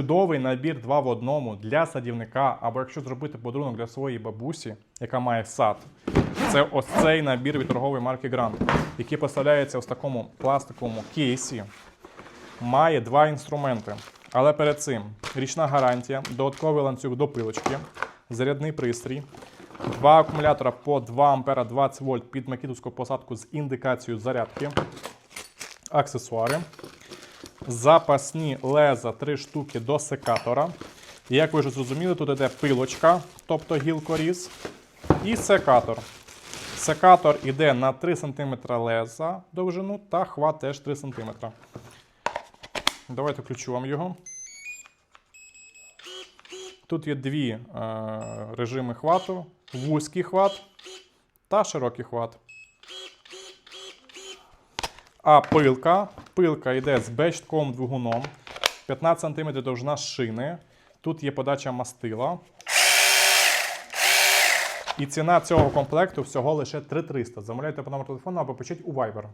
Чудовий набір 2 в одному для садівника, або якщо зробити подарунок для своєї бабусі, яка має сад. Це ось цей набір від торгової марки Grand, який поставляється в такому пластиковому кейсі. Має два інструменти. Але перед цим річна гарантія, додатковий ланцюг до пилочки, зарядний пристрій, два акумулятора по 2 ампера 20 вольт під макітовську посадку з індикацією зарядки, аксесуари, запасні леза 3 штуки до секатора. І як ви вже зрозуміли, тут іде пилочка, тобто гілкоріз, і секатор. Секатор іде на 3 см леза довжину та хват теж 3 см. Давайте включу вам його. Тут є дві е, режими хвату: вузький хват та широкий хват. А пилка. Пилка йде з бечтком двигуном. 15 см довжина шини. Тут є подача мастила. І ціна цього комплекту всього лише 3300. Замовляйте по номеру телефону або пишіть у Viber.